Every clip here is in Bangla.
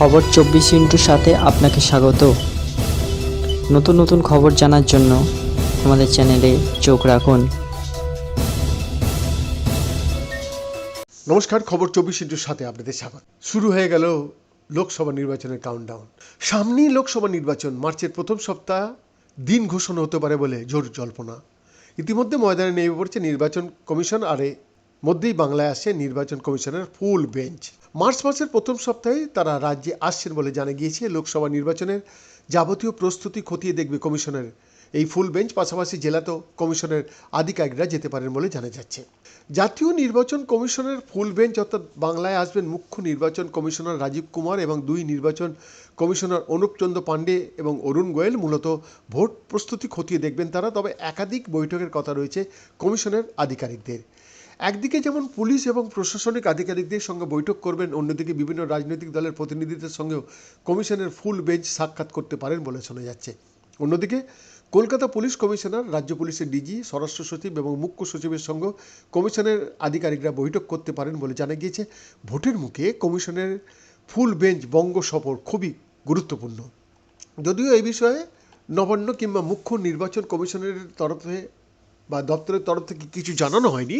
খবর চব্বিশ ইন্টুর সাথে আপনাকে স্বাগত। নতুন নতুন খবর জানার জন্য আমাদের চ্যানেলে চোখ রাখুন। নমস্কার, খবর চব্বিশ ইন্টুর সাথে আপনাদের স্বাগত। শুরু হয়ে গেল লোকসভা নির্বাচনের কাউন্টডাউন সামনেই লোকসভা নির্বাচন, মার্চের প্রথম সপ্তাহ দিন ঘোষণা হতে পারে বলে জোর জল্পনা। ইতিমধ্যে ময়দানে নেমে পড়ছে নির্বাচন কমিশন, আর মধ্যেই বাংলায় আসছে নির্বাচন কমিশনের ফুল বেঞ্চ। মার্চ মাসের প্রথম সপ্তাহে তারা রাজ্যে আসছেন বলে জানা গিয়েছে। লোকসভা নির্বাচনের যাবতীয় প্রস্তুতি খতিয়ে দেখবে কমিশনের। এই ফুল বেঞ্চ পাশাপাশি জেলাতেও কমিশনের আধিকারিকরা যেতে পারেন বলে জানা যাচ্ছে। জাতীয় নির্বাচন কমিশনের ফুল বেঞ্চ অর্থাৎ বাংলায় আসবেন মুখ্য নির্বাচন কমিশনার রাজীব কুমার এবং দুই নির্বাচন কমিশনার অনুপ চন্দ্র পাণ্ডে এবং অরুণ গোয়েল মূলত ভোট প্রস্তুতি খতিয়ে দেখবেন তারা। তবে একাধিক বৈঠকের কথা রয়েছে কমিশনের আধিকারিকদের। একদিকে যেমন পুলিশ এবং প্রশাসনিক আধিকারিকদের সঙ্গে বৈঠক করবেন, অন্যদিকে বিভিন্ন রাজনৈতিক দলের প্রতিনিধিদের সঙ্গেও কমিশনের ফুল বেঞ্চ সাক্ষাৎ করতে পারেন বলে শোনা যাচ্ছে। অন্যদিকে কলকাতা পুলিশ কমিশনার, রাজ্য পুলিশের ডিজি, স্বরাষ্ট্র সচিব এবং মুখ্য সচিবের সঙ্গে কমিশনের আধিকারিকরা বৈঠক করতে পারেন বলে জানা গিয়েছে। ভোটের মুখে কমিশনের ফুল বেঞ্চ বঙ্গ সফর খুবই গুরুত্বপূর্ণ। যদিও এই বিষয়ে নবান্ন কিংবা মুখ্য নির্বাচন কমিশনের তরফে বা দপ্তরের তরফ থেকে কিছু জানানো হয়নি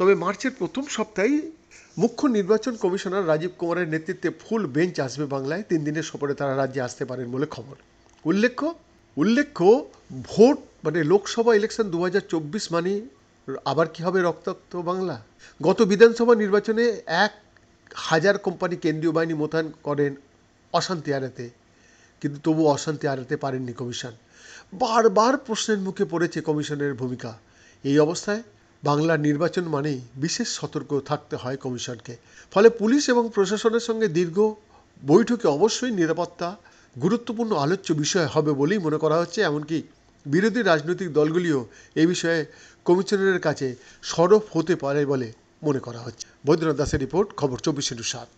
তবে মার্চের প্রথম সপ্তাহে মুখ্য নির্বাচন কমিশনার রাজীব কুমারের নেতৃত্বে ফুল বেঞ্চ আসবে বাংলায়। তিন দিনের সফরে তারা রাজ্যে আসতে পারেন বলে খবর। উল্লেখ্য উল্লেখ্য, ভোট মানে লোকসভা ইলেকশন দু হাজার চব্বিশ মানে আবার কি হবে রক্তাক্ত বাংলা? গত বিধানসভা নির্বাচনে এক হাজার কোম্পানি কেন্দ্রীয় বাহিনী মোতায়েন করেন অশান্তি এড়াতে। কিন্তু তবু অশান্তি আড়াতে পারেননি কমিশন। বারবার প্রশ্নের মুখে পড়েছে কমিশনের ভূমিকা। এই অবস্থায় বাংলার নির্বাচন মানেই বিশেষ সতর্ক থাকতে হয় কমিশনকে। ফলে পুলিশ এবং প্রশাসনের সঙ্গে দীর্ঘ বৈঠকে অবশ্যই নিরাপত্তা গুরুত্বপূর্ণ আলোচ্য বিষয় হবে বলেই মনে করা হচ্ছে। এমনকি বিরোধী রাজনৈতিক দলগুলিও এ বিষয়ে কমিশনারের কাছে সরব হতে পারে বলে মনে করা হচ্ছে। বৈদ্যনাথ দাসের রিপোর্ট, খবর চব্বিশ ইন্টু সাত